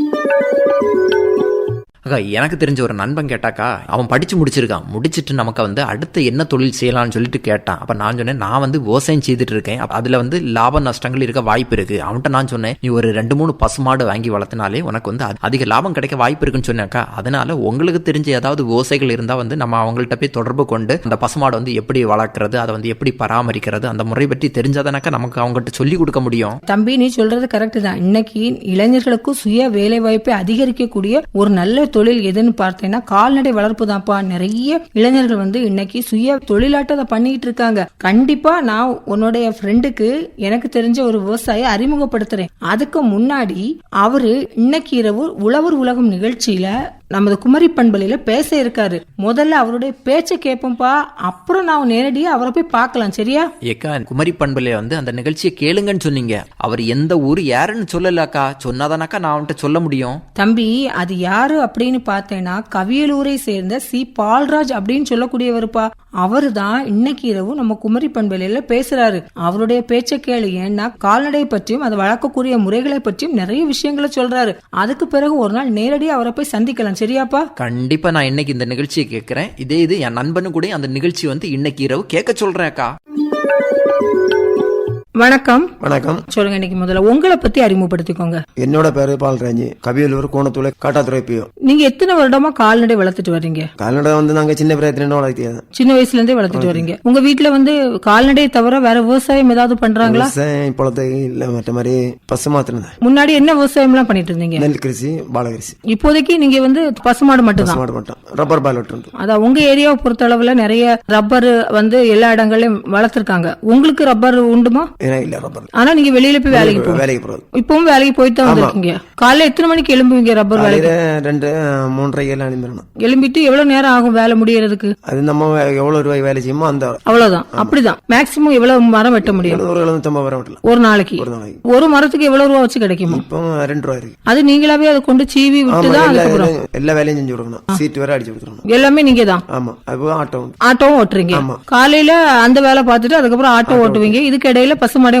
Thank you. அக்கா எனக்கு தெரிஞ்ச ஒரு நண்பன் கேட்டாக்கா அவன் படித்து முடிச்சிருக்கான். முடிச்சிட்டு நமக்கு வந்து அடுத்து என்ன தொழில் செய்யலாம்னு சொல்லிட்டு கேட்டான். அப்போ நான் சொன்னேன் நான் வந்து விவசாயம் செய்துட்டு இருக்கேன். அதில் வந்து லாப நஷ்டங்கள் இருக்க வாய்ப்பு இருக்கு. அவன்கிட்ட நான் சொன்னேன் நீ ஒரு ரெண்டு மூணு பசுமாடு வாங்கி வளர்த்தினாலே உனக்கு வந்து அதிக லாபம் கிடைக்க வாய்ப்பு இருக்குன்னு சொன்னாக்கா அதனால உங்களுக்கு தெரிஞ்ச ஏதாவது விவசாயிகள் இருந்தால் வந்து நம்ம அவங்கள்ட்ட போய் தொடர்பு கொண்டு அந்த பசுமாடு வந்து எப்படி வளர்க்குறது அதை வந்து எப்படி பராமரிக்கிறது அந்த முறை பற்றி தெரிஞ்சாதானாக்கா நமக்கு அவங்ககிட்ட சொல்லி கொடுக்க முடியும். தம்பி நீ சொல்றது கரெக்ட் தான். இன்னைக்கு இளைஞர்களுக்கும் சுய வேலை வாய்ப்பை அதிகரிக்கக்கூடிய ஒரு நல்ல தொழில் எதுன்னு பார்த்தீங்கன்னா கால்நடை வளர்ப்பு தான்ப்பா. நிறைய இளைஞர்கள் வந்து இன்னைக்கு சுய தொழிலாட்டம் அதை பண்ணிட்டு இருக்காங்க. கண்டிப்பா நான் உன்னுடைய ஃப்ரெண்டுக்கு எனக்கு தெரிஞ்ச ஒரு விவசாயி அறிமுகப்படுத்துறேன். அதுக்கு முன்னாடி அவரு இன்னைக்கு இரவு உழவர் உலகம் நிகழ்ச்சியில நமது குமரி பண்பலையில பேச இருக்காரு. முதல்ல அவருடைய பேச்சை கேட்போம்ப்பா அப்புறம் நான் நேரடியா அவரை போய் பார்க்கலாம் சரியா? ஏக்கா குமரி பண்புல வந்து அந்த நிகழ்ச்சியை கேளுங்கன்னு சொன்னீங்க. அவர் எந்த ஊர் யாருன்னு சொல்லலக்கா. சொன்னாதானாக்கா நான் அவன்கிட்ட சொல்ல முடியும். தம்பி அது யாரு அப்படின்னு பார்த்தேன்னா கவியலூரை சேர்ந்த சி. பால்ராஜ் அப்படின்னு சொல்லக்கூடியவருப்பா. அவரு தான் இன்னைக்கு இரவு நம்ம குமரி பண்பலையில பேசுறாரு. அவருடைய பேச்சை கேளு. ஏன்னா கால்நடை பற்றியும் அதை வளர்க்கக்கூடிய முறைகளை பற்றியும் நிறைய விஷயங்களை சொல்றாரு. அதுக்கு பிறகு ஒரு நாள் நேரடியா அவரை போய் சந்திக்கலாம் சரியாப்பா? கண்டிப்பா நான் இன்னைக்கு இந்த நிகழ்ச்சியை கேட்கிறேன். இதே இது என் நண்பனு கூட அந்த நிகழ்ச்சி வந்து இன்னைக்கு இரவு கேட்க சொல்றேன் அக்கா. வணக்கம். வணக்கம். சொல்லுங்க இன்னைக்கு முதல்ல உங்களை பத்தி அறிமுகப்படுத்திக்கோங்க. என்னோட பேரு பால்ராஜ் கபியலூர் கோணத்தூர் காட்டாத்துறை பியோ. நீங்க எத்தனை வருடமா கால்நடை வளர்த்துட்டு வர்றீங்க? கால்நடை வந்து நாங்க சின்ன பிராயத்துல வளர்த்தியது சின்ன வயசுல இருந்தே வளர்த்துட்டு வர்றீங்க. உங்க வீட்டுல வந்து கால்நடையை தவிர வேற விவசாயம் ஏதாவது பண்றாங்களா? விவசாயம் இப்பொழுது இல்ல மற்ற மாதிரி பசு மாத்திரம் முன்னாடி என்ன விவசாயம் எல்லாம் பண்ணிட்டு இருந்தீங்க? நெல் கிருஷி பாலகிருஷி இப்போதைக்கு நீங்க வந்து பசுமாடு மட்டும்தான் மாடு மட்டும். ரப்பர் பால் விட்டு அதான் உங்க ஏரியாவை பொறுத்த அளவுல நிறைய ரப்பர் வந்து எல்லா இடங்கள்லயும் வளர்த்திருக்காங்க. உங்களுக்கு ரப்பர் உண்டுமா? ஏன்னா இல்ல ரப்பர்? ஆனா நீங்க வெளியில போய் வேலைக்கு போகும் வேலைக்கு போறது. இப்பவும் வேலைக்கு போயிட்டு தான் வந்திருக்கீங்க. காலைல எத்தனை மணிக்கு எழும்புவீங்க ரப்பர் வேலைக்கு? ரெண்டு மூன்றரை எல்லாம் அனுப்பிடணும் எழும்பிட்டு எவ்வளவு நேரம் ஆகும் வேலை முடியறதுக்கு? அது நம்ம எவ்வளவு ரூபாய் வேலை செய்யுமோ அந்த அவ்வளவுதான். அப்படிதான். மேக்சிமம் எவ்வளவு மரம் வெட்ட முடியும்? எழுநூறு எழுநூத்தம்பது வரை விட்டலாம். ஒரு நாளைக்கு. ஒரு நாளைக்கு. ஒரு மரத்துக்கு எவ்வளவு ரூபா வச்சு கிடைக்குமா? இப்போ ரெண்டு ரூபாய் இருக்கு. அது நீங்களாவே அதை கொண்டு சீவி ஆமா விட்டு தான் எல்லா வேலையும்- செஞ்சு கொடுக்கணும். சீட்டு வேற அடிச்சு கொடுத்துருணும் எல்லாமே நீங்க தான் ஆமா. அது ஆட்டோ. ஆட்டோவும் ஓட்டுறீங்க. காலையில அந்த வேலை பார்த்துட்டு அதுக்கப்புறம் ஆட்டோ ஓட்டுவீங்க. இதுக்கு இடையில பசு மாடு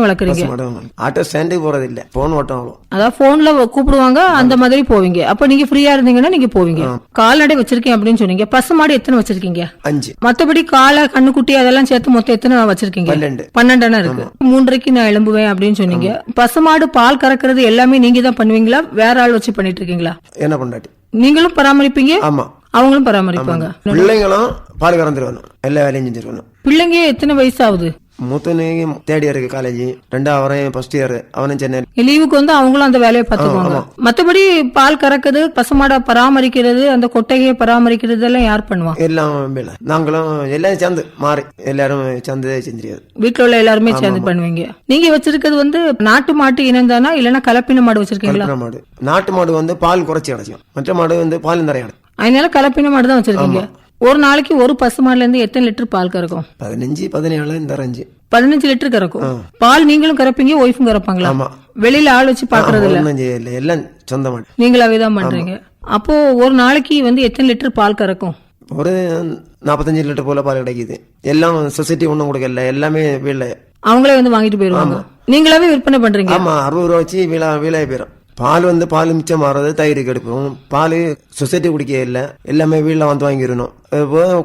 ஆட்டோ ஸ்டாண்டுக்கு போறது இல்ல போன் ஓட்டம் அதாவது போன்ல கூப்பிடுவாங்க அந்த மாதிரி போவீங்க. அப்ப நீங்க ஃப்ரீயா இருந்தீங்கன்னா நீங்க போவீங்க. கால்நடை வச்சிருக்கேன் அப்படின்னு சொன்னீங்க. பசுமாடு எத்தனை வச்சிருக்கீங்க? அஞ்சு. மத்தபடி காளை கண்ணுக்குட்டி அதெல்லாம் சேர்த்து மொத்தம் எத்தனை வச்சிருக்கீங்க? பன்னெண்டு. பன்னெண்டனா இருக்கு. மூன்றரைக்கு நான் எழும்புவேன் அப்படின்னு சொன்னீங்க. பசுமாடு பால் கறக்கிறது எல்லாமே நீங்க தான் பண்ணுவீங்களா? வேற ஆள் வச்சு பண்ணிட்டு இருக்கீங்களா? என்ன பொண்டாட்டி? நீங்களும் பராமரிப்பீங்க? ஆமா. அவங்களும் பராமரிப்பாங்க. பிள்ளைங்களும் பால் கறந்துருவணும் எல்லா வேலையும் செஞ்சிருக்கணும். பிள்ளைங்க எத்தனை வயசு ஆகுது மூத்தனுக்கு தேர்ட் இயருக்கு காலேஜ் ரெண்டாவது அவன் ஃபர்ஸ்ட் இயர் அவனும் சென்னை. லீவுக்கு வந்து அவங்களும் அந்த வேலையை பார்த்துக்குவாங்க. மத்தபடி பால் கறக்குது பசுமாடை பராமரிக்கிறது அந்த கொட்டையை பராமரிக்கிறது எல்லாம் யார் பண்ணுவா? எல்லாம் நாங்களும் எல்லாம் சேர்ந்து மாறி எல்லாரும் சேர்ந்து செஞ்சிருக்காது வீட்டுல உள்ள எல்லாருமே சேர்ந்து பண்ணுவீங்க. நீங்க வச்சிருக்கிறது வந்து நாட்டு மாட்டு இனம் தானா இல்லைன்னா கலப்பின மாடு வச்சிருக்கீங்களா? மாடு. நாட்டு மாடு வந்து பால் குறைச்சி கிடைக்கும் மற்ற மாடு வந்து பால் நிறைய அதனால கலப்பின மாடு தான் வச்சிருக்கீங்க. ஒரு நாளைக்கு ஒரு பசுமாடுல இருந்து எத்தனை லிட்டர் பால் கறக்கும்? பதினஞ்சு பதினேழு இந்த ரஞ்சு பதினஞ்சு லிட்டர் கறக்கும். பால் நீங்களும் கறப்பீங்க ஒய்ஃபும் கறப்பாங்களா? ஆமா. வெளியில ஆள் வச்சு பாக்குறது இல்ல? எல்லாம் சொந்த மாடு. நீங்களாவே தான் பண்றீங்க. அப்போ ஒரு நாளைக்கு வந்து எத்தனை லிட்டர் பால் கறக்கும்? ஒரு நாற்பத்தஞ்சு லிட்டர் போல பால் கிடைக்குது. எல்லாம் சொசைட்டி ஒன்றும் கொடுக்கல. எல்லாமே வீட்டில் அவங்களே வந்து வாங்கிட்டு போயிருவாங்க. நீங்களாவே விற்பனை பண்றீங்க? ஆமா அறுபது ரூபா வச்சு வீலா வீலாய போயிடும் பால் வந்து பால் மிச்சம் மாறது தயிருக்கு எடுப்போம். பால் சொசைட்டி குடிக்க இல்லை. எல்லாமே வீட்டில் வந்து வாங்கிடணும்.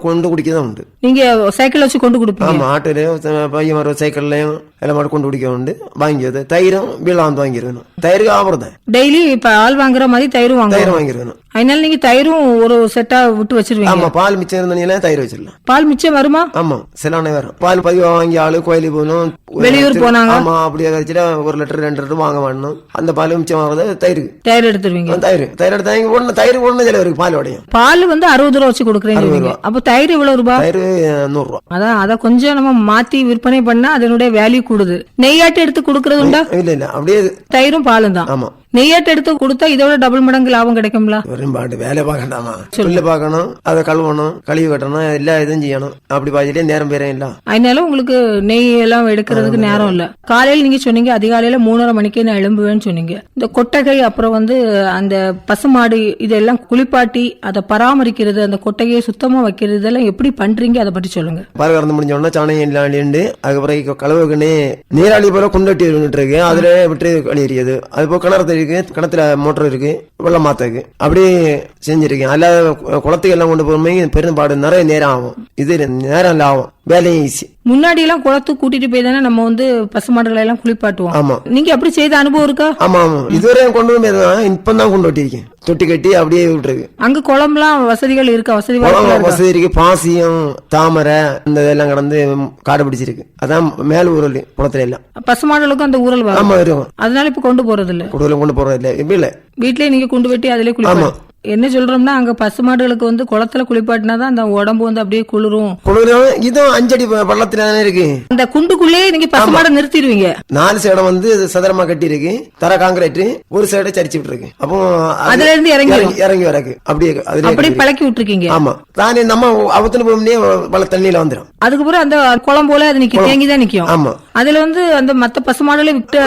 கொண்டு குடிக்க தான் உண்டு நீங்க சைக்கிள் வச்சு கொண்டு கொடுப்பீங்க. ஆமா ஆட்டோலையும் பையன் வர சைக்கிள்லையும் எல்லாம் கொண்டு குடிக்க உண்டு வாங்கியது தயிரும் வந்து வாங்கிடணும் தயிருக்கு ஆபரம் தான் டெய்லி இப்ப ஆள் வாங்குற மாதிரி தயிரும் வாங்குறோம் தயிர் வாங்கிடணும் அதனால நீங்க தயிரும் ஒரு செட்டா விட்டு வச்சிருவீங்க ஆமா பால் மிச்சம் இருந்தீங்கன்னா தயிர் வச்சிடலாம் பால் மிச்சம் வருமா ஆமா சிலானே வரும் பால் பதிவா வாங்கி ஆளு கோயிலுக்கு போகணும் வெளியூர் போனாங்க. ஆமா அப்படியே கழிச்சுட்டா ஒரு லிட்டர் ரெண்டு லிட்டர் வாங்க வேணும் அந்த பால் மிச்சம் வாங்குறது தயிருக்கு தயிர் எடுத்துருவீங்க தயிர் தயிர் எடுத்து வாங்கி போடணும் தயிர் போடணும் சில இருக்கு பால் உடையும் பால் வந்து அறுபது ரூபா வச்சு கொடுக்குறீங்க அப்போ தயிர் எவ்வளவு ரூபா? தயிர் நூறு ரூபா. அதான் அத கொஞ்சம் நம்ம மாத்தி விற்பனை பண்ணா அதனுடைய வேல்யூ கூடுது. நெய்யாட்டு எடுத்து கொடுக்கறது உண்டா? இல்ல இல்ல. அப்படியே தயிரும் பாலும் தான். ஆமா. நெய்யாட்டு எடுத்து கொடுத்தா இதோட டபுள் மடங்கு லாபம் கிடைக்கும்ல? பாட்டு வேலை பார்க்கண்டாமா புல்லு பார்க்கணும் அதை கழுவணும் கழுவி கட்டணும் எல்லா இதுவும் செய்யணும். அப்படி பாதிலே நேரம் பேரே இல்ல. அதனால உங்களுக்கு நெய் எல்லாம் எடுக்கிறதுக்கு நேரம் இல்ல. காலையில நீங்க சொன்னீங்க அதிகாலையில மூணரை மணிக்கு நான் எழும்புவேன்னு சொன்னீங்க. இந்த கொட்டகை அப்புறம் வந்து அந்த பசுமாடு இதெல்லாம் குளிப்பாட்டி அதை பராமரிக்கிறது அந்த கொட்டகையை சுத்தமா வைக்கிறது இதெல்லாம் எப்படி பண்றீங்க? அதை பற்றி சொல்லுங்க. பால் கறந்து முடிஞ்ச உடனே சாணம் எல்லாம் அழிண்டு அதுக்கப்புறம் கழுவுக்குன்னு நீராளி போல குண்டட்டி இருக்கு. அதுல விட்டு கழியறியது அது போக கிணறு இருக்கு கிணத்துல மோட்டர் இருக்கு வெள்ளம் மாத்தக்கு அப்படியே செஞ்சிருக்கேன். அல்லாத கு- குளத்துக்கு எல்லாம் கொண்டு போகும்போது பெரும்பாடு நிறைய நேரம் ஆகும். இது நேரம் இல்லை ஆகும். வேலையும் ஈஸி முன்னாடி எல்லாம் குளத்துக்கு கூட்டிட்டு போய் தானே நம்ம வந்து பசுமாடுகளை எல்லாம் குளிப்பாட்டுவோம். ஆமா. நீங்க அப்படி செய்த அனுபவம் இருக்கா? ஆமா ஆமா. இதுவரை கொண்டு வந்து இப்ப தான் கொண்டு வட்டிருக்கேன் தொட்டி கட்டி அப்படியே விட்டுருக்கு. அங்க குளம்லாம் வசதிகள் இருக்கா? வசதி வசதி இருக்கு. பாசியம் தாமரை இந்த இதெல்லாம் கடந்து காடு பிடிச்சிருக்கு. அதான் மேல் ஊரல் குளத்துல எல்லாம். பசுமாடுகளுக்கும் அந்த ஊரல் ஆமா வரும் அதனால இப்ப கொண்டு போறது இல்ல கூடுதலும் கொண்டு போறது இல்ல இப்ப இல்ல. வீட்லயே நீங்க கொண்டு வெட்டி அதிலே குளிப்பாட்டு. என்ன சொல்றோம்னா அங்க பசுமாடுகளுக்கு வந்து குளத்துல குளிப்பாட்டினா தான் அந்த உடம்பு வந்து அப்படியே குளிரும். குளிரும். இதுவும் அஞ்சடி பள்ளத்துல தானே இருக்கு. அந்த குண்டுக்குள்ளேயே நீங்க பசுமாடை நிறுத்திடுவீங்க. நாலு சைடம் வந்து சதுரமா கட்டி இருக்கு தர காங்கிரீட் ஒரு சைடை சரிச்சு விட்டுருக்கு. அப்போ அது அதுல இருந்து இறங்கி இறங்கி இறங்கி வரக்கு அப்படியே அப்படியே பழக்கி விட்டுருக்கீங்க. ஆமா. தானே நம்ம அவத்துல போகும்போதே பல தண்ணியில வந்துடும் அதுக்கப்புறம் அந்த குளம் போல அது நிக்கும். தேங்கி தான் நிக்கும். ஆமா. அதுல வந்து அந்த மத்த பசுமாடுல விட்டு.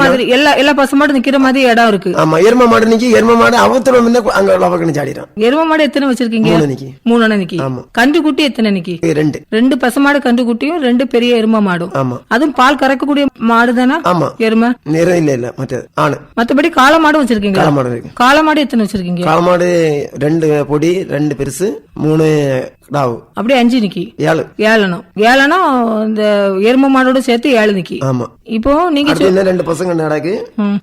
மாதிரி எல்லா எல்லா பசுமாடும் நிக்கிற மாதிரி இடம் இருக்கு. ஆமா எரும மாடு நிக்கி எரும மாடு அவத்துல முன்ன அங்க லவக்கன்னு சாடிடும். எரும மாடு எத்தனை வச்சிருக்கீங்க? மூணு நிக்கி. மூணு நிக்கி. ஆமா. கன்று குட்டி எத்தனை நிக்கி? ரெண்டு. ரெண்டு பசுமாடு கன்று குட்டியும் ரெண்டு பெரிய எரும மாடும். ஆமா. அதுவும் பால் கறக்கக்கூடிய மாடு தானே ஆமா. எருமை? நிறம் இல்ல இல்ல மற்றது ஆணு மத்தபடி காளை மாடும் வச்சிருக்கீங்களா? காளை மாடு இருக்கு. காளை மாடு எத்தனை வச்சிருக்கீங்க? காளமாடு ரெண்டு பொடி ரெண்டு பெருசு மூணு அப்படியே அஞ்சு நிக்கி. ஏழு. ஏழனம். ஏழனம் இந்த எரும மாடோட சேர்த்து ஏழு நிக்கி. ஆமா. இப்போ நீங்க இன்னும் ரெண்டு பசங்க நடக்கு.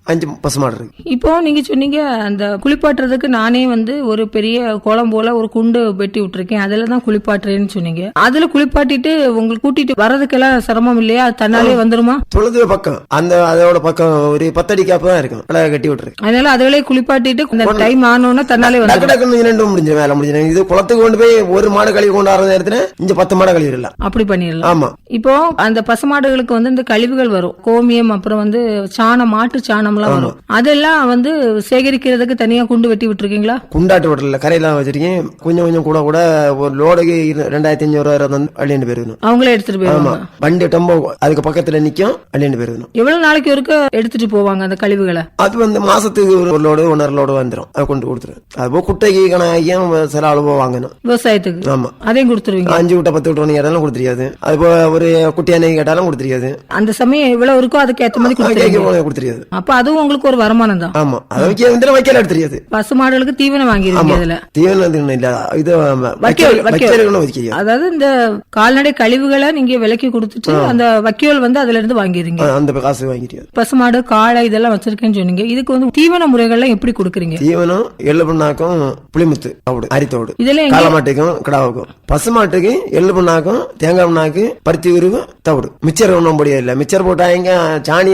அஞ்சு பசுமாடு இருக்கு. இப்போ நீங்க சொன்னீங்க அந்த குளிப்பாட்டுறதுக்கு நானே வந்து ஒரு பெரிய குளம் போல ஒரு குண்டு வெட்டி விட்டுருக்கேன். அதுல தான் குளிப்பாட்டுறேன்னு சொன்னீங்க. அதுல குளிப்பாட்டிட்டு உங்களுக்கு கூட்டிட்டு வர்றதுக்கெல்லாம் சிரமம் இல்லையா? தன்னாலே வந்துருமா? தொழுது பக்கம். அந்த அதோட பக்கம் ஒரு பத்தடி காப்பு தான் இருக்கும். அழகா கட்டி விட்டுருக்கு. அதனால அதுகளே குளிப்பாட்டிட்டு இந்த டைம் ஆனோன்னா தன்னாலே டக்குன்னு ரெண்டும் முடிஞ்சு வேலை முடிஞ்சு இது குளத்துக்கு கொண்டு போய் ஒரு மாடு கழுவி கொண்டு வர நேரத்துல இங்க பத்து மாடு கழுவிடலாம். அப்படி பண்ணிடலாம். ஆமா. இப்போ அந்த பசுமாடுகளுக்கு வந்து இந்த கழிவுகள் வரும். கோமியம் அப்புறம் வந்து சாணம் மாட்டு சாணம்லாம் வரும். அதெல்லாம் வந்து சேகரிக்கிறதுக்கு தனியா குண்டு வெட்டி விட்டுருக்கீங்களா? குண்டாட்டு விடல கரையெல்லாம் வச்சிருக்கேன். கொஞ்சம் கொஞ்சம் கூட கூட ஒரு லோடுக்கு ரெண்டாயிரத்தி அஞ்சூறு ரூபா வந்து அள்ளிண்டு போயிருக்கணும். அவங்களே எடுத்துட்டு போயிருவாங்க. வண்டி டொம்போ அதுக்கு பக்கத்துல நிக்கும் அள்ளிண்டு போயிருக்கணும். எவ்வளவு நாளைக்கு ஒருக்க எடுத்துட்டு போவாங்க அந்த கழிவுகளை? அது வந்து மாசத்துக்கு ஒரு லோடு ஒன்றரை லோடு வந்துடும் அதை கொண்டு கொடுத்துரும். அது போக குட்டைக்கு கணக்கியும் சில அளவு வாங்கணும். விவசாயத்துக்கு? ஆமா. அதையும் கொடுத்துருவீங்க? அஞ்சு விட்ட பத்து விட்ட கேட்டாலும் கொடுத்துருக்காது. அது போக ஒரு குட்டியானை கேட்டாலும் கொடுத்துருக்காது. அந்த சமயம் எவ்வளவு இருக்கோ அதுக்கு ஏத்த மாதிரி கொடுத்துருவீங்க. கொடுத்துருக்காது. அப்ப அதுவும் உங்களுக்கு ஒரு வருமானம் தான். ஆமா. அதை வைக்க வைக்கல எடுத்துருக்காது. பசு மாடுகளுக்கு தீவனம் வாங்கிருவீங்க அதுல. தீவனம் இல்ல. இது அதாவது இந்த கால்நடை கழிவுகளை நீங்க விலைக்கு கொடுத்துட்டு அந்த வக்கியோல் வந்து அதுல இருந்து வாங்கிடுறீங்க. அந்த காசு வாங்கிட்டியாது பசுமாடு காளை இதெல்லாம் வச்சிருக்கேன்னு சொன்னீங்க. இதுக்கு வந்து தீவன முறைகள்லாம் எப்படி கொடுக்குறீங்க? தீவனம் எள்ளு பண்ணாக்கும் புளிமுத்து அரித்தோடு. இதெல்லாம் எங்க காளமாட்டுக்கும் கிடாவுக்கும் பசுமாட்டுக்கு எள்ளு பண்ணாக்கும் தேங்காய் பண்ணாக்கு பருத்தி உருவு தவிடு. மிச்சர் ஒன்றும் முடியாது இல்ல மிச்சர் போட்டாங்க சாணி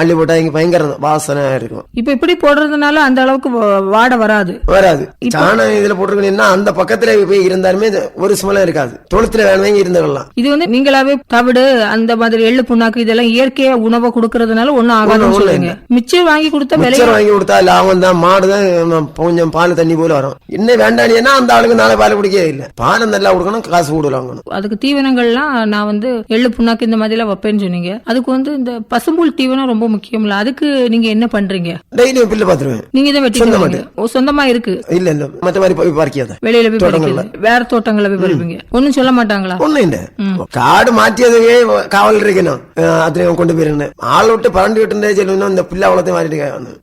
அள்ளி போட்டாங்க பயங்கர வாசனை இருக்கும். இப்ப இப்படி போடுறதுனால அந்த அளவுக்கு வாடை வராது. வராது. சாணம் இதுல போட்டிருக்கீங்கன்னா அந்த பக்கத்துல போய் இருந்தாலுமே ஒரு ஸ்மெல்லும் இருக்காது. தொழுத்துல வேணுமே இருந்துடலாம். இது வந்து நீங்களாவே தவிடு அந்த மாதிரி எள்ளு புண்ணாக்கு இதெல்லாம் இயற்கையா உணவை கொடுக்கறதுனால ஒண்ணும் ஆகாதுன்னு ஒண்ணும் சொல்றீங்க. மிச்சம் வாங்கி கொடுத்தா மிச்சர் வாங்கி கொடுத்தா லாபம் தான் மாடு தான் கொஞ்சம் பால் தண்ணி போல வரும். இன்னும் வேண்டானியன்னா அந்த ஆளுக்கு நாளை பால் குடிக்கவே இல்லை. பால் நல்லா கொடுக்கணும் காசு கூட வாங்கணும். அதுக்கு தீவனங்கள்லாம் நான் வந்து எள்ளு புண்ணாக்கு இந்த மாதிரி எல்லாம் வைப்பேன்னு சொன்னீங்க. அதுக்கு வந்து இந்த பசும்புல் தீவனம் ரொம்ப முக்கியம்ல அதுக்கு நீங்க என்ன பண்றீங்க? டெய்லியும் பில்லு பாத்துருவேன் நீங்க இதை வெட்டிக்குவீங்க ஓ சொந்தமா இருக்கு. இல்ல இல்ல. மத்த மாதிரி போய் பறிக்காத. வெளியில போய் பறிக்கிறது. வேற தோட்டங்களை போய் பறிப்பீங்க. ஒண்ணும் சொல்ல மாட்டாங்களா? ஒண்ணும் இல்ல. காடு மாற்றியதுவே காவல் இருக்கணும். அதுலயும் கொண்டு போயிருந்தேன். ஆள் விட்டு பரண்டு விட்டு சொல்லணும் இந்த பிள்ளை அவ்வளோத்தையும் மாறிட்டு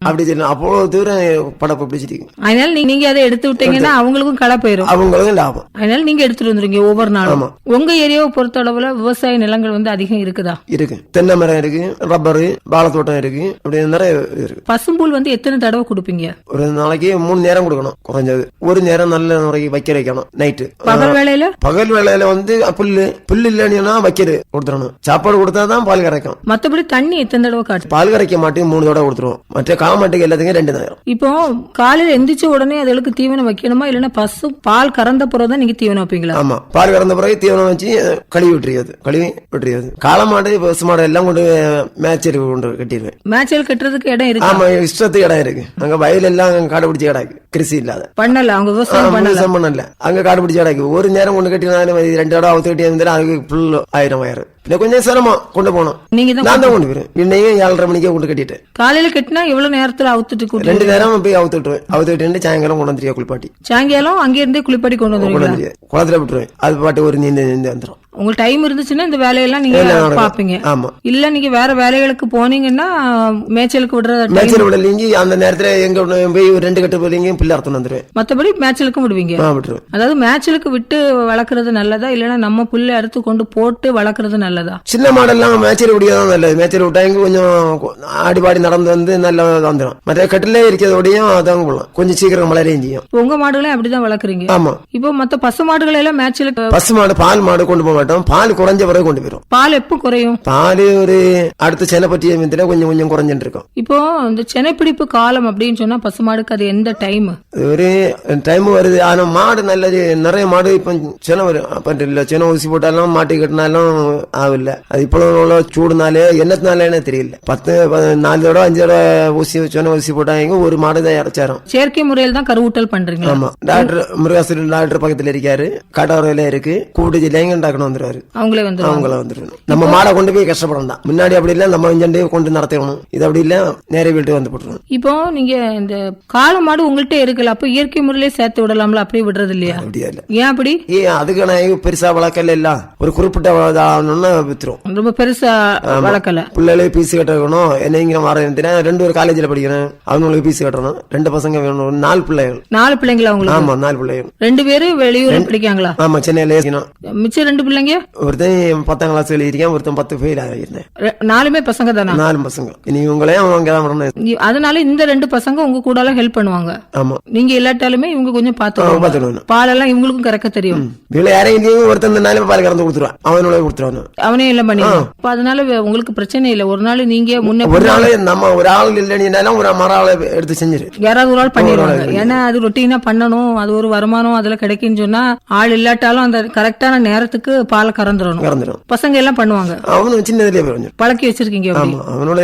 அப்படி சொல்லணும் அவ்வளோ தூரம் படப்பு பிடிச்சிட்டு அதனால நீங்க அதை எடுத்து விட்டீங்கன்னா அவங்களுக்கும் களை போயிரும். அவங்களுக்கும் லாபம். அதனால நீங்க எடுத்துட்டு வந்துருங்க ஒவ்வொரு நாளும். உங்க ஏரியாவை பொறுத்தளவுல விவசாய நிலங்கள் வந்து அதிகம் இருக்குதா? இருக்கு. தென்னை மரம் இருக்கு ரப்பரு வாழைத்தோட்டம் இருக்கு அப்படி நிறைய இருக்கு. பசும்புல் வந்து எத்தனை தடவை கொடுப்பீங்க? ஒரு நாளைக்கு மூணு நேரம் கொடுக்கணும் குறைஞ்சது. ஒரு நேரம் நல்ல முறைக்கு வைக்க வைக்கணும் நைட்டு பகல் வேளையில? பகல் வேளையில வந்து புல்லு. புல்லு இல்லைன்னா வைக்கிறது கொடுத்துடணும். சாப்பாடு கொடுத்தா தான் பால் கரைக்கும் மத்தபடி தண்ணி எத்தனை தடவை காட்டு? பால் கரைக்க மாட்டேன் மூணு தடவை கொடுத்துருவோம். மற்ற காமாட்டுக்கு எல்லாத்துக்கும் ரெண்டு நேரம். இப்போ காலையில எந்திரிச்ச உடனே அதுகளுக்கு தீவனம் வைக்கணுமா? இல்லைன்னா பசு பால் கறந்த பிறகுதான் நீங்க தீவனம் வைப்பீங்களா? ஆமா. பால் கறந்த பிறகு தீவனம் வச்சு கழுவி விட்டுறியாது கழுவி விட்டுறியாது காளமாடு பசு மாடு எல்லாம் கொண்டு மேய்ச்சலுக்கு கொண்டு கட்டிடுவேன் மேய்ச்சல் கட்டுறதுக்கு இடம் இருக்கு? ஆமா இஷ்டத்துக்கு இடம் இருக்கு. அங்க வயல் எல்லாம் காடு பிடிச்ச இருக்கு. கிருஷி இல்லாத. பண்ணல அவங்க விவசாயம் பண்ணல. பண்ணல. அங்க காடு பிடிச்ச இருக்கு. ஒரு நேரம் கொண்டு கட்டினாலும் ரெண்டு இடம் அவுத்து கட்டி இருந்தாலும் அதுக்கு ஃபுல் ஆயிரம் வயறு பின்ன கொஞ்சம் சிரமம் கொண்டு போகணும். நீங்க தான் நான் தான் கொண்டு போயிருவேன் இன்னையும் ஏழரை மணிக்கே கொண்டு கட்டிட்டேன் காலையில கட்டினா எவ்வளவு நேரத்துல அவுத்துட்டு கூட்டு ரெண்டு நேரம் போய் அவுத்து விட்டுருவேன் அவுத்து விட்டு சாயங்காலம் கொண்டு வந்துருக்கா குளிப்பாட்டி. சாயங்காலம் அங்கே இருந்தே குளிப்பாட்டி கொண்டு கொண்டு வந்துருவேன். குளத்துல விட்டுருவேன். அது பாட்டு ஒரு நீந்து நீந்து வந்துடும் உங்களுக்கு டைம் இருந்துச்சுன்னா இந்த வேலையெல்லாம் நீங்க. பாப்பீங்க இல்ல நீங்க வேற வேலைகளுக்கு போனீங்கன்னா மேய்ச்சலுக்கு விடுற மேய்ச்சல் விடலிங்க அந்த நேரத்துல எங்க போய் ரெண்டு கட்டு போலீங்க பிள்ளை அறுத்துன்னு வந்துருவேன். மத்தபடி மேய்ச்சலுக்கும் விடுவீங்க. அதாவது மேய்ச்சலுக்கு விட்டு வளர்க்கறது நல்லதா? இல்லைன்னா நம்ம புல்லை அறுத்து கொண்டு போட்டு வளர்க்கறது நல்லதா? சின்ன மாடெல்லாம் மேய்ச்சல் விடியதான் நல்லது. மேய்ச்சல் விட்டாங்க கொஞ்சம் ஆடி பாடி நடந்து வந்து நல்லா வந்துடும் மற்ற கட்டிலே இருக்கிறதோடையும் அதாங்க போடலாம் கொஞ்சம் சீக்கிரம் மலரையும் செய்யும். உங்க மாடுகளையும் அப்படிதான் வளர்க்குறீங்க. ஆமா. இப்போ மத்த பசு மாடுகளை எல்லாம் மேய்ச்சலுக்கு பசு மாடு பால் மாடு கொண்டு போக மாட்டோம். பால் குறைஞ்ச பிறகு கொண்டு போயிடும் பால் எப்போ குறையும்? பால் ஒரு அடுத்த சென்னை பற்றிய மீத்துல கொஞ்சம் கொஞ்சம் குறைஞ்சிட்டு இருக்கும். இப்போ இந்த செனைப்பிடிப்பு காலம் அப்படின்னு சொன்னா பசு மாடுக்கு அது எந்த டைம் ஒரு டைம் வருது. ஆனா மாடு நல்லது. நிறைய மாடு இப்ப சென வரும். அப்ப இல்ல சென ஊசி போட்டாலும் மாட்டி கட்டினாலும் ஆகல அது இப்போ உள்ள சூடுனாலே என்னத்தினாலே தெரியல. பத்து நாலு தடவை அஞ்சு தடவை ஊசி சென ஊசி போட்டாங்க ஒரு மாடு தான் இறச்சாரும். செயற்கை முறையில் தான் கருவூட்டல் பண்றீங்களா? ஆமா. டாக்டர் முருகாசூர் டாக்டர் பக்கத்துல இருக்காரு. கடவுரையில இருக்கு. கூப்பிட்டு ஜில்லைங்க டாக்டர் வந்துருவாரு. அவங்களே வந்து அவங்கள வந்துருக்கணும் நம்ம மாடை கொண்டு போய் கஷ்டப்படணும் முன்னாடி அப்படி இல்ல நம்ம இஞ்சண்டே கொண்டு நடத்தணும் இது அப்படி இல்ல நேரே வீட்டு வந்து போட்டுருணும் இப்போ நீங்க இந்த காளை மாடு உங்கள்கிட்ட இருக்குல்ல அப்போ இயற்கை முறையிலே சேர்த்து விடலாம்ல அப்படியே விடுறது இல்லையா? அப்படியா இல்ல. ஏன் அப்படி? ஏ அதுக்கு நான் பெருசா வளர்க்கல இல்ல? ஒரு குறிப்பிட்ட ஆகணும்னு வித்துரும் ரொம்ப பெருசா வளர்க்கல. பிள்ளைகளுக்கு பீஸ் கட்டணும். என்னங்கிற வர ரெண்டு ஒரு காலேஜ்ல படிக்கிறேன். அவங்களுக்கு பீஸ் கட்டணும். ரெண்டு பசங்க வேணும். நாலு பிள்ளைகள். நாலு பிள்ளைங்களா உங்களுக்கு? ஆமா நாலு பிள்ளைகள். ரெண்டு பேரும் வெளியூர்ல படிக்காங்களா ஆமா சென்னையில மிச்சம் ரெண்டு பிள்ளைங்க ஒருத்தன் பத்தாம் கிளாஸ் எழுதியிருக்கேன் ஒருத்தன் பத்து ஃபெயில் ஆகியிருந்தேன். ரெ- நாலுமே பசங்க தானா? நாலு பசங்க. இனி இவங்களையும் அவங்க தான் அதனால இந்த ரெண்டு பசங்க உங்க கூட ஹெல்ப் பண்ணுவாங்க. ஆமா. நீங்க இல்லாட்டாலுமே இவங்க கொஞ்சம் பார்த்துக்கணும் பாலெல்லாம் இவங்களுக்கும் கறக்க தெரியும். இவளை யாரையும் ஒருத்தன் நாளே பால் கறந்து கொடுத்துருவான். அவனோட கொடுத்துருவான். அவனே எல்லாம் அப்ப அதனால உங்களுக்கு பிரச்சனை இல்ல. ஒரு நாள் நீங்க முன்ன ஒரு நாள் நம்ம ஒரு ஆள் இல்லைனாலும் ஒரு மர ஆளை எடுத்து செஞ்சிரு. யாராவது ஒரு ஆள் பண்ணிடுவாங்க. ஏன்னா அது ரொட்டீனா பண்ணணும். அது ஒரு வருமானம் அதுல கிடைக்குன்னு சொன்னா ஆள் இல்லாட்டாலும் அந்த கரெக்டான நேரத்துக்கு பாலை கறந்துடணும். கறந்துடும் பசங்க எல்லாம் பண்ணுவாங்க. அவனும் சின்னதுலயே போய் கொஞ்சம் பழக்கி வச்சிருக்கீங்க. ஆமா அவனோட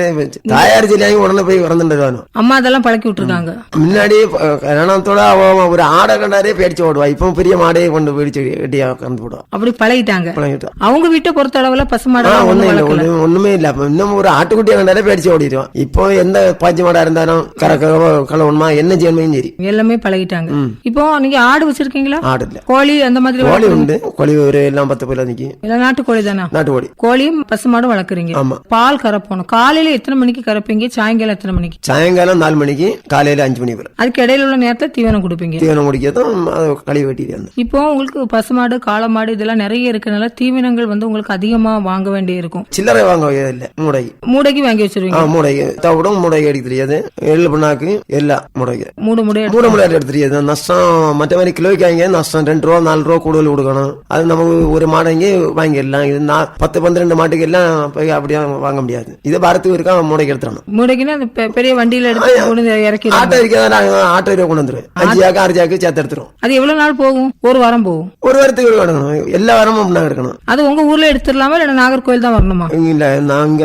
தாயார் ஜில்லாங்க உடனே போய் கறந்துட்டு அம்மா அதெல்லாம் பழக்கி விட்டுருக்காங்க. முன்னாடி கல்யாணத்தோட அவன் ஒரு ஆடை கண்டாரே பேடிச்சு ஓடுவா. இப்போ பெரிய மாடையே கொண்டு போயிடுச்சு கட்டியா கறந்து போடுவான் அப்படி பழகிட்டாங்க. பழகிட்டான் அவங்க வீட்டை பொறுத்த அளவுல பசுமாடு ஒண்ணும் ஒண்ணும் இல்ல. இன்னும் ஒரு ஆட்டுக்குட்டியை கண்டாலே பேடிச்சு ஓடிடுவான் இப்போ எந்த பாஞ்சி மாடா இருந்தாலும் கறக்கவோ கலவணுமா என்ன செய்யணுமே சரி. எல்லாமே பழகிட்டாங்க. இப்போ நீங்க ஆடு வச்சிருக்கீங்களா? ஆடு இல்ல. கோழி அந்த மாதிரி கோழி? உண்டு. கோழி ஒரு எல்லாம் பத்து பேர் நிக்கி எல்லாம் நாட்டுக்கோழி தானா? நாட்டுக்கோழி. கோழியும் பசுமாடும் வளர்க்குறீங்க. ஆமா. பால் கறப்போணும். காலையில எத்தனை மணிக்கு கறப்பீங்க? சாயங்காலம் எத்தனை மணிக்கு? சாயங்காலம் நாலு மணிக்கு காலையில அஞ்சு மணி வரை. அதுக்கு இடையில உள்ள நேரத்துல தீவனம் கொடுப்பீங்க. தீவனம் குடிக்கதும் கழுவி வெட்டிட்டு வந்தேன் இப்போ உங்களுக்கு பசுமாடு காளமாடு இதெல்லாம் நிறைய இருக்கனால தீவனங்கள் வந்து உங்களுக்கு அதிகமா வாங்க வேண்டி இருக்கும். சில்லறை வாங்க இல்ல மூடைக்கு. மூடைக்கு வாங்கி வச்சிருவீங்க. மூடைக்கு. தவிடும் மூடைக்கு தெரியாது. எள்ளு பண்ணாக்கு எல்லாம் மூடைக்கு. மூடு மூடை மூட முடியாது தெரியாது. நஷ்டம் மற்ற மாதிரி கிலோக்கு வாங்கி நஷ்டம் ரெண்டு ரூபா நாலு ரூபா கூடுதல் கொடுக்கணும். அது நம்ம ஒரு மாடங்கி வாங்கிடலாம். இது பத்து பன்னிரெண்டு மாட்டுக்கு எல்லாம் போய் அப்படியே வாங்க முடியாது. இது பாரத்துக்கு இருக்கா மூடைக்கு எடுத்துடணும். மூடைக்குன்னா பெரிய வண்டியில எடுத்து இறக்கிடுவாங்க. ஆட்டோ இருக்கிறதா ஆட்டோ ரூபா கொண்டு வந்துருவேன் அஞ்சு ஜாக்கு ஆறு ஜாக்கு சேர்த்து எடுத்துரும். அது எவ்வளவு நாள் போகும்? ஒரு வாரம் போகும். ஒரு வாரத்துக்கு எடுக்கணும். எல்லா வாரமும் அப்படின்னா எடுக்கணும். அது உங்க ஊர்ல எடுத்துடலாமா இல்ல நாகர்கோயில் தான் வரணுமா? இல்ல நாங்க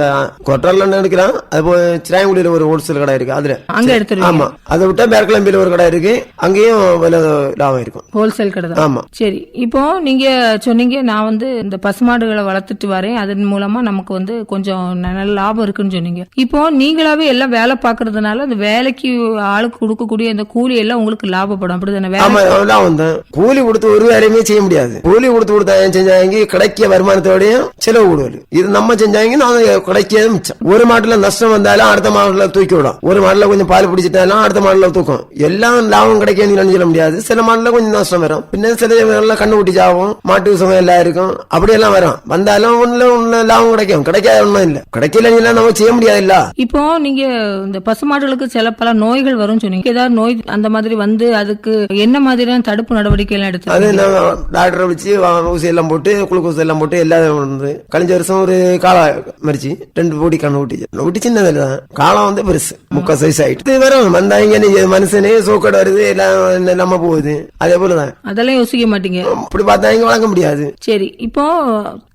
கொட்டாரில் எடுக்கலாம். அது போய் சிராயங்குடியில ஒரு ஹோல்சேல் கடை இருக்கு அதுல. அங்க எடுத்துருவீங்க. ஆமா. அதை விட்டா பேரக்கிளம்பியில ஒரு கடை இருக்கு. அங்கேயும் லாபம் இருக்கும். ஹோல்சேல் கடை ஆமா. சரி. இப்போ நீங்க சொன்னீங்க நான் வந்து இந்த பசுமாடுகளை வளர்த்துட்டு வரேன். அதன் மூலமா நமக்கு வந்து கொஞ்சம் நல்ல லாபம் இருக்குன்னு சொன்னீங்க. இப்போ நீங்களாவே எல்லாம் வேலை பாக்குறதுனால அந்த வேலைக்கு ஆளுக்கு கொடுக்கக்கூடிய அந்த கூலி எல்லாம் உங்களுக்கு லாபப்படும். அப்படிதானே? வேலை கூலி கொடுத்து ஒரு வேலையுமே செய்ய முடியாது. கூலி கொடுத்து கொடுத்தா செஞ்சாங்க? கிடைக்க வருமானத்தோடயும் செலவு கூடுதல் இது நம்ம செஞ்சாங்க நான் கிடைக்காத மிச்சம். ஒரு மாட்டுல நஷ்டம் வந்தாலும் அடுத்த மாட்டுல தூக்கி விடும். ஒரு மாட்டுல கொஞ்சம் பால் பிடிச்சிட்டாலும் அடுத்த மாட்டுல தூக்கும். எல்லாம் லாபம் கிடைக்கும் சொல்ல முடியாது. சில மாட்டுல கொஞ்சம் நஷ்டம் வரும். பின்ன சில நல்லா கண்ணு குட்டி சாவும் மாட்டு சுகம் எல்லாம் இருக்கும். அப்படி எல்லாம் வரும். வந்தாலும் ஒண்ணுல ஒண்ணு லாபம் கிடைக்கும். கிடைக்காத ஒண்ணும் இல்ல. கிடைக்கலன்னு நம்ம செய்ய முடியாது இல்ல இப்போ நீங்க இந்த பசுமாடுகளுக்கு சில பல நோய்கள் வரும்னு சொன்னீங்க. ஏதாவது நோய் அந்த மாதிரி வந்து அதுக்கு என்ன மாதிரியான தடுப்பு நடவடிக்கை எல்லாம் எடுத்து அது டாக்டரை வச்சு ஊசி எல்லாம் போட்டு குளுக்கோஸ் எல்லாம் போட்டு எல்லாம் வந்து கழிஞ்ச வருஷம் ஒரு காளை மறிச்சு ரெண்டு போடி கண்ணு ஊட்டிச்சு ஊட்டி சின்னதில் தான் காலம் வந்து பெருசு. முக்கா சைஸ் ஆயிட்டு. வரும். வந்தாங்க நீ மனுஷனே சோக்கடை வருது எல்லாம் நம்ம போகுது. அதே போலதான். அதெல்லாம் யோசிக்க மாட்டீங்க. அப்படி பார்த்தாங்க வழங்க முடியாது. சரி. இப்போ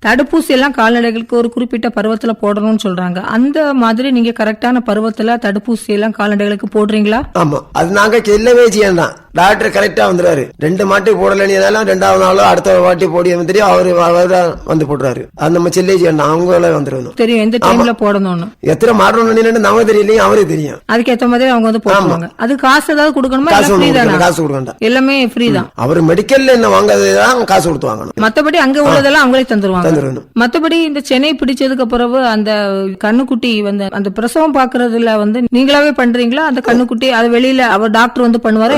தடுப்பூசி எல்லாம் கால்நடைகளுக்கு ஒரு குறிப்பிட்ட பருவத்துல போடணும்னு சொல்றாங்க. அந்த மாதிரி நீங்க கரெக்டான பருவத்துல தடுப்பூசி எல்லாம் கால்நடைகளுக்கு போடுறீங்களா? ஆமா அது நாங்க செல்லவே செய்யலாம் டாக்டர் கரெக்டா வந்துருவாரு ரெண்டு மாட்டு போடலனாலும் ரெண்டாவது நாளோ அடுத்த வாட்டி போடி தெரியும். அவரு அவரு வந்து போடுறாரு அது நம்ம செல்லே செய்யணும் அவங்களே வந்துருவணும் தெரியும். எந்த டைம்ல போடணும்னு. எத்தனை மாடணும் நமக்கு தெரியலையும் அவருக்கு தெரியும். அதுக்கேத்த மாதிரி அவங்க வந்து போட்டுருவாங்க. அது காசு ஏதாவது கொடுக்கணுமா? காசு கொடுக்கணும், தானா? காசு கொடுக்கண்டா எல்லாமே ஃப்ரீ தான். அவர் மெடிக்கல்ல என்ன வாங்காததான் காசு கொடுத்து வாங்கணும். மத்தபடி அங்க உள்ளதெல்லாம் அவங்களே தந்துருவாங்க. மத்தபடி இந்த சென்னை பிடிச்சதுக்கு பிறகு அந்த கண்ணுக்குட்டி வந்து அந்த பிரசவம் பாக்குறதுல வந்து நீங்களாவே பண்றீங்களா? அந்த கண்ணுக்குட்டி அது வெளியில அவர் டாக்டர் வந்து பண்ணுவாரு?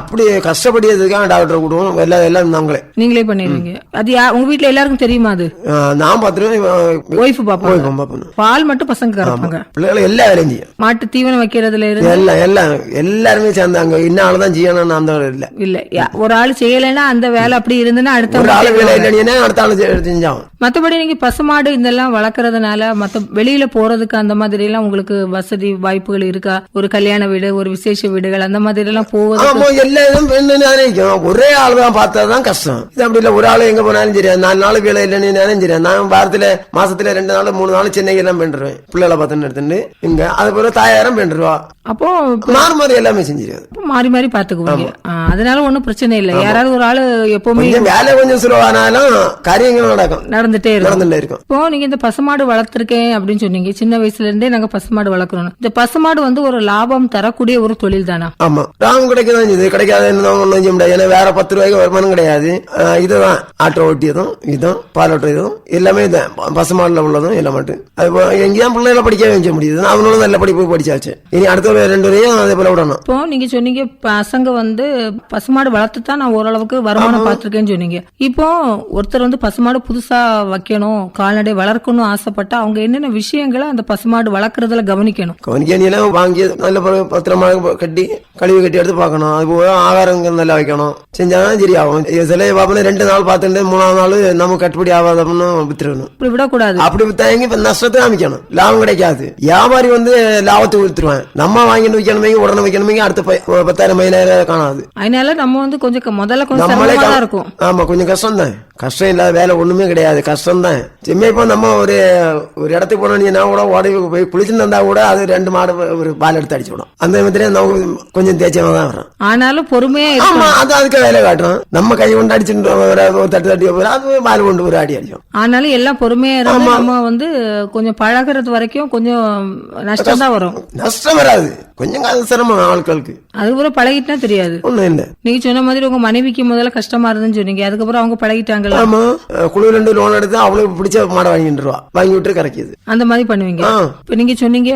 அப்படி கஷ்டப்படியதுக்காக டாக்டர் கூடுவோம் எல்லாம் எல்லாம் நாங்களே. நீங்களே பண்ணிடுவீங்க. அது யா- உங்க வீட்ல எல்லாருக்கும் தெரியுமா அது? ஆஹ் நான் பாத்துருவேன் ஒய்ஃப் பாப்பேன் பால் மட்டும் பசங்க கறப்பாங்க. பிள்ளைகளை எல்லா வேலையும் செய்யும். மாட்டு தீவனம் வைக்கிறதுல இருந்து எல்லாம் எல்லாம் எல்லாருமே சேர்ந்தாங்க இன்னும் ஆளுதான் செய்யணும்னு அந்த இல்ல இல்ல. யா- ஒரு ஆள் செய்யலைன்னா அந்த வேலை அப்படி இருந்துன்னா ஒரு அடுத்த ஆளு வேலை இல்லைன்னா அடுத்த ஆளு செ- செஞ்சான் மத்தபடி நீங்க பசுமாடு இதெல்லாம் வளர்க்கறதுனால மத்த வெளியில போறதுக்கு அந்த மாதிரி எல்லாம் உங்களுக்கு வசதி வாய்ப்புகள் இருக்கா? ஒரு கல்யாண வீடு ஒரு விசேஷ வீடுகள் அந்த மாதிரி எல்லாம் போவது ஆமா எல்லா இதுவும் பெண்ணு நினைக்கும் ஒரே ஆள் தான் பார்த்தாதான் கஷ்டம். இது அப்படி இல்ல ஒரு ஆளு எங்க போனாலும் சரி நாலு நாள் வேலை இல்லைன்னு நினைச்சு சரி நான் வாரத்துல மாசத்துல ரெண்டு நாள் மூணு நாள் சென்னைக்கு எல்லாம் பெண்டுருவேன் பிள்ளைகளை பார்த்துன்னு எடுத்துட்டு இங்க அது போல தாயாரம் பெண்டுருவா அப்போ மாறு மாறி எல்லாமே அப்போ மாறி மாறி பாத்துக்குவீங்க அதனால ஒண்ணும் பிரச்சனை இல்ல. யாராவது ஒரு ஆளு எப்பவுமே வேலை கொஞ்சம் சுலவானாலும் காரியங்கள் நடக்கும். நடந்துட்டே இருக்கும். நடந்துட்டே இருக்கும். இப்போ நீங்க இந்த பசுமாடு வளர்த்திருக்கேன் அப்படின்னு சொன்னீங்க. சின்ன வயசுல இருந்தே நாங்க பசுமாடு வளர்க்கறோம். இந்த பசுமாடு வந்து ஒரு லாபம் தரக்கூடிய ஒரு தொழில் தானா? ஆமா. ராம் கிடைக்கதான் கிடைக்காத ஒன்றும் செய்ய முடியாது. ஏன்னா வேற பத்து ரூபாய்க்கு வருமானம் கிடையாது. இதுதான் ஆட்டோ ஓட்டியதும் இதுவும் பால் ஓட்டியதும் எல்லாமே இதான். ப- பசுமாடுல உள்ளதும் எல்லாம் மட்டும். அது எங்கேயும் பிள்ளைகளை படிக்க வைக்க முடியுது. அவங்களும் நல்ல படிப்பு படிச்சாச்சு. இனி அடுத்த ரெண்டு வரையும் அதே போல விடணும். இப்போ நீங்க சொன்னீங்க பசங்க வந்து பசுமாடு வளர்த்து தான் நான் ஓரளவுக்கு வருமானம் பார்த்திருக்கேன்னு சொன்னீங்க. இப்போ ஒருத்தர் வந்து பசுமாடு புதுசா வைக்கணும் கால்நடை வளர்க்கணும் ஆசைப்பட்டா அவங்க என்னென்ன விஷயங்களை அந்த பசுமாடு வளர்க்கறதுல கவனிக்கணும்? கவனிக்கானியெல்லாம் வாங்கி நல்ல பத்திரமாக கட்டி கழுவி கட்டி எடுத்து பார்க்கணும். அது போக ஆகாரங்கள் நல்லா வைக்கணும் சரி ஆகும் இது சில பார்ப்போம் ரெண்டு நாள் பார்த்துட்டு மூணாவது நாள் நமக்கு கட்டுப்படி ஆகாதம்னு வித்துருக்கணும் இப்படி விடக்கூடாது அப்படி வித்தாங்க இப்ப நஷ்டத்தை காமிக்கணும் லாபம் கிடைக்காது வியாபாரி வந்து லாபத்தை வித்துருவான் நம்ம வாங்கிட்டு வைக்கணுமே உடனே வைக்கணுமே அடுத்த பத்தாயிரம் பதினாயிரம் காணாது அதனால நம்ம வந்து கொஞ்சம் முதல்ல கொஞ்சம் இருக்கும் ஆமா கொஞ்சம் கஷ்டம் தான் கஷ்டம் இல்லாத வேலை ஒண்ணுமே கிடையாது. கஷ்டம் தான் செம்மை இப்போ நம்ம ஒரு ஒரு இடத்துக்கு போனோம்னா கூட ஓடி போய் குளிச்சுட்டு வந்தா கூட அது ரெண்டு மாடு ஒரு பால் எடுத்து அடிச்சு விடும். அந்த மாதிரி நம்ம கொஞ்சம் தேய்ச்சமா தான் வரும் ஆனாலும் பொறுமையா ஆமா அது அதுக்கு வேலை காட்டுறோம். நம்ம கை கொண்டு அடிச்சுட்டு தட்டு தட்டி போற அது பால் கொண்டு ஒரு அடி அடிக்கும். ஆனாலும் எல்லாம் பொறுமையா இருந்து நம்ம வந்து கொஞ்சம் பழகுறது வரைக்கும் கொஞ்சம் நஷ்டம் தான் வரும். நஷ்டம் வராது. கொஞ்சம் காசு சிரமம் ஆட்களுக்கு. அதுக்கப்புறம் பழகிட்டா தெரியாது. ஒண்ணும் இல்லை. நீங்க சொன்ன மாதிரி உங்க மனைவிக்கு முதல்ல கஷ்டமா இருந்துன்னு சொன்னீங்க. அதுக்கப்புறம் அவங்க பழகிட்டாங்கல்ல ஆமா. குழு ரெண்டு லோன் எடுத்து அவளுக்கு பிடிச்ச மாடை வாங்கிட்டு ரூபா வாங்கி விட்டு கரைக்குது. அந்த மாதிரி பண்ணுவீங்க. இப்ப நீங்க சொன்னீங்க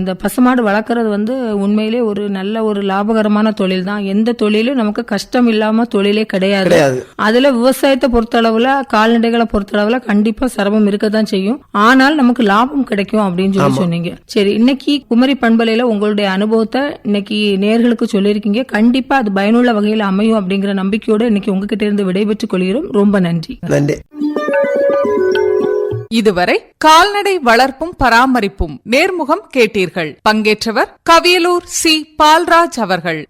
இந்த பசுமாடு வளர்க்கறது வந்து உண்மையிலே ஒரு நல்ல ஒரு லாபகரமான தொழில் தான். எந்த தொழிலும் நமக்கு கஷ்டம் இல்லாம தொழிலே கிடையாது. அதுல விவசாயத்தை பொறுத்தளவுல கால்நடைகளை பொறுத்தளவுல கண்டிப்பா சிரமம் இருக்கத்தான் செய்யும். ஆனால் நமக்கு லாபம் கிடைக்கும் அப்படின்னு சொல்லி சொன்னீங்க. சரி இன்னைக்கு குமரி பண்பலையில உங்களுடைய அனுபவத்தை இன்னைக்கு நேர்களுக்கு சொல்லியிருக்கீங்க. கண்டிப்பா அது பயனுள்ள வகையில் அமையும் அப்படிங்கிற நம்பிக்கையோட இன்னைக்கு உங்ககிட்ட இருந்து விடைபெற்றுக் கொள்கிறோம். ரொம்ப நன்றி. நன்றி. இதுவரை கால்நடை வளர்ப்பும் பராமரிப்பும் நேர்முகம் கேட்டீர்கள். பங்கேற்றவர் கவியலூர் சி. பால்ராஜ் அவர்கள்.